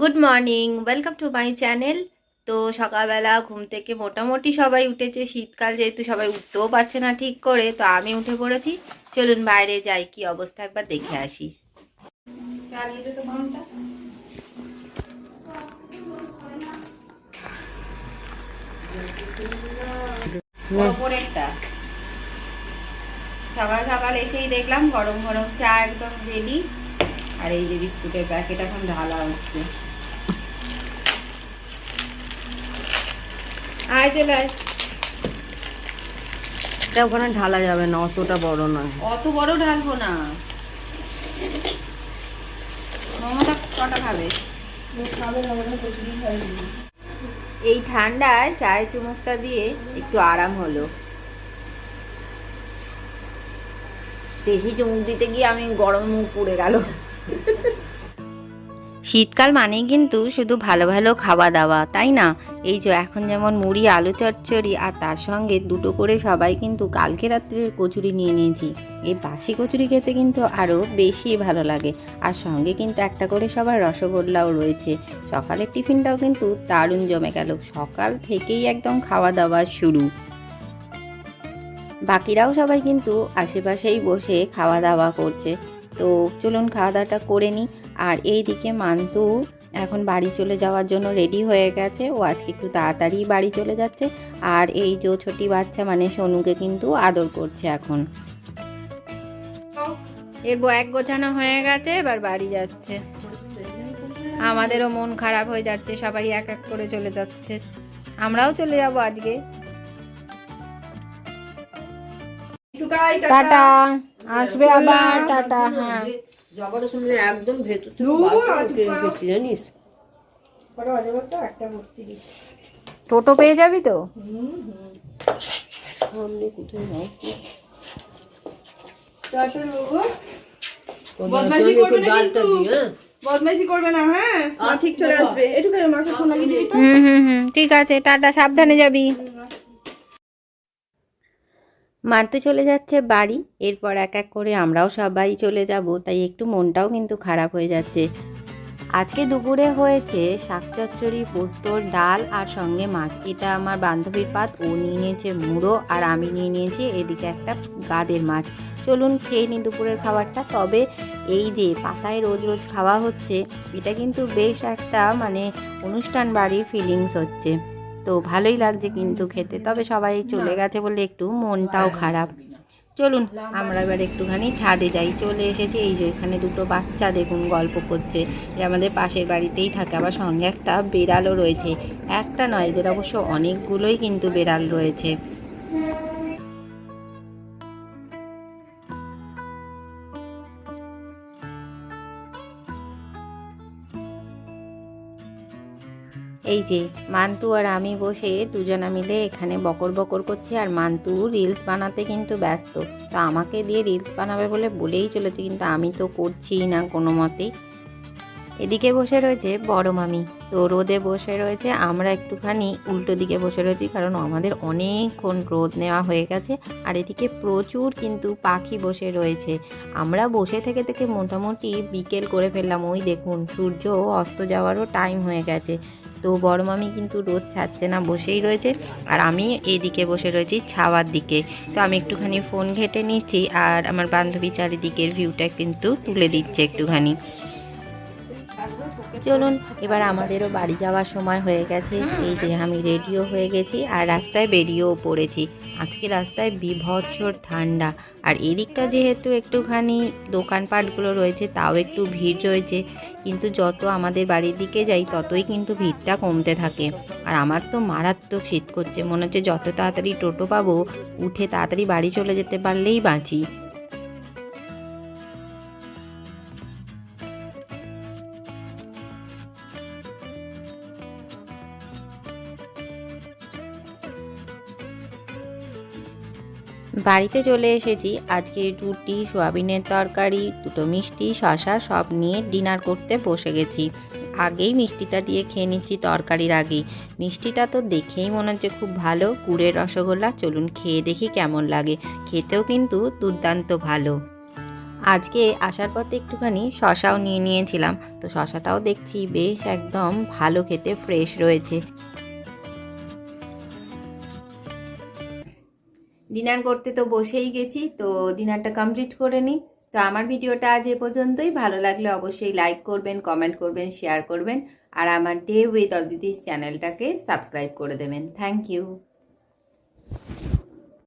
Good morning welcome to my channel তো সকালবেলা ঘুম থেকে মোটামুটি সবাই উঠেছে। শীতকাল যেহেতু সবাই উঠতেও পারছে না ঠিক করে, তো আমি উঠে পড়েছি। চলুন বাইরে যাই, কি অবস্থা একবার দেখে আসি। সকাল সকাল এসেই দেখলাম গরম গরম চা একদম রেডি আর এই যে বিস্কুটের প্যাকেট এখন ঢালা হচ্ছে। আয় চলে আয়। এটা ওখানে ঢালা যাবে না অতটা বড় নয়। অত বড় ঢালবো না। মমতা কটা খাবে? এই ঠান্ডায় চায়ের চুমুকটা দিয়ে একটু আরাম হলো। বেশি চুমুক দিতে গিয়ে আমি গরম মুখ পুড়ে গেল। শীতকাল মানেই কিন্তু শুধু ভালো ভালো খাওয়া দাওয়া, তাই না? এই যে এখন যেমন মুড়ি, আলু চচ্চড়ি আর তার সঙ্গে দুটো করে সবাই কিন্তু কালকে রাত্রের কচুরি নিয়ে নিয়েছি। এই বাসি কচুরি খেতে কিন্তু আরও বেশি ভালো লাগে। আর সঙ্গে কিন্তু একটা করে সবার রসগোল্লাও রয়েছে। সকালের টিফিনটাও কিন্তু দারুণ জমে গেল। সকাল থেকেই একদম খাওয়া দাওয়া শুরু। বাকিরাও সবাই কিন্তু আশেপাশেই বসে খাওয়া দাওয়া করছে। তো চলুন খাওয়া দাওয়াটা করে নিই। আর এই দিকে মান্তু এখন বাড়ি চলে যাওয়ার জন্য রেডি হয়ে গেছে। ও আজকে একটু তাড়াতাড়ি বাড়ি চলে যাচ্ছে। আর এই যে ছোটি বাচ্চা মানে সোনুকে কিন্তু আদর করছে এখন। এর এক গোছানো হয়ে গেছে, এবার বাড়ি যাচ্ছে। আমাদেরও মন খারাপ হয়ে যাচ্ছে, সবাই এক এক করে চলে যাচ্ছে। আমরাও চলে যাব আজকে। টাটা। আসবে আবার। টাটা হ্যাঁ। যাবার সময় একদম ভেতর থেকে জানিস। টোটো পেয়ে যাবি তো? সামনে কোথায় হ্যাঁ? ঠিক আছে টাটা সাবধানে যাবি। মান্তু চলে যাচ্ছে বাড়ি। এরপর এক এক করে আমরাও সবাই চলে যাব, তাই একটু মনটাও কিন্তু খারাপ হয়ে যাচ্ছে। আজকে দুপুরে হয়েছে শাক চচ্চড়ি পোস্তর ডাল আর সঙ্গে মাছ। এটা আমার বান্ধবীর পাত, ও নিয়ে নিয়েছে মুড়ো আর আমি নিয়ে নিয়েছি এদিকে একটা গাদের মাছ। চলুন খেয়ে নিই দুপুরের খাবারটা। তবে এই যে পাতায় রোজ রোজ খাওয়া হচ্ছে, এটা কিন্তু বেশ একটা মানে অনুষ্ঠান বাড়ির ফিলিংস হচ্ছে। তো ভালোই লাগছে কিন্তু খেতে। তবে সবাই চলে গেছে বলে একটু মনটাও খারাপ। চলুন, আমরা এবার একটুখানি ছাদে যাই। চলে এসেছি, এই যে এখানে দুটো বাচ্চা দেখুন গল্প করছে। এরা আমাদের পাশের বাড়িতেই থাকে, আবার সঙ্গে একটা বেড়ালও রয়েছে। একটা নয়, এদের অবশ্য অনেকগুলোই কিন্তু বেড়াল রয়েছে। এই যে মান্তু আর আমি বসে দুজনা মিলে এখানে বকর বকর করছি আর মান্তু রিলস বানাতে কিন্তু ব্যস্ত। তো আমাকে দিয়ে রিলস বানাবে বলে বলেই চলেছে, কিন্তু আমি তো করছি না কোনো মতেই। এদিকে বসে রয়েছে বড় মামি। তো রোদে বসে রয়েছে, আমরা একটুখানি উল্টো দিকে বসে রয়েছি, কারণ আমাদের অনেকক্ষণ রোদ নেওয়া হয়ে গেছে। আর এদিকে প্রচুর কিন্তু পাখি বসে রয়েছে। আমরা বসে থেকে থেকে মোটামুটি বিকেল করে ফেললাম। ওই দেখুন, সূর্য অস্ত যাওয়ারও টাইম হয়ে গেছে। তো বড় মামি কিন্তু রোদ ছাড়ছে না বসেই রয়েছে। আর আমি এদিকে বসে রয়েছি ছাওয়ার দিকে। তো আমি একটুখানি ফোন ঘেটে নিচ্ছি আর আমার বান্ধবী চারিদিকের ভিউটা কিন্তু তুলে দিচ্ছে একটুখানি। চলুন এবার আমাদেরও বাড়ি যাওয়ার সময় হয়ে গেছে। এই যে আমি রেডিও হয়ে গেছি আর রাস্তায় বেরিয়েও পড়েছি। আজকে রাস্তায় বিভৎস ঠান্ডা। আর এদিকটা যেহেতু একটুখানি দোকানপাটগুলো রয়েছে তাও একটু ভিড় রয়েছে। কিন্তু যত আমাদের বাড়ির দিকে যাই ততই কিন্তু ভিড়টা কমতে থাকে। আর আমার তো মারাত্মক শীত করছে। মনে হচ্ছে যত তাড়াতাড়ি টোটো পাবো উঠে তাড়াতাড়ি বাড়ি চলে যেতে পারলেই বাঁচি। বাড়িতে চলে এসেছি। আজকে রুটি, সোয়াবিনের তরকারি, দুটো মিষ্টি শশা সব নিয়ে ডিনার করতে বসে গেছি। আগেই মিষ্টিটা দিয়ে খেয়ে নিচ্ছি তরকারির আগেই। মিষ্টিটা তো দেখেই মনে হচ্ছে খুব ভালো। গুড়ের রসগোল্লা, চলুন খেয়ে দেখি কেমন লাগে। খেতেও কিন্তু দুর্দান্ত ভালো। আজকে আসার পথে একটুখানি শশাও নিয়ে নিয়েছিলাম। তো শশাটাও দেখছি বেশ একদম ভালো খেতে, ফ্রেশ রয়েছে। ডিনার করতে তো বসেই গেছি, তো ডিনারটা কমপ্লিট করে নিই। তো আমার ভিডিওটা আজ এ পর্যন্তই। ভালো লাগলে অবশ্যই লাইক করবেন কমেন্ট করবেন শেয়ার করবেন। আর আমার ডে উইথ অদিতিস চ্যানেলটাকে সাবস্ক্রাইব করে দেবেন। Thank you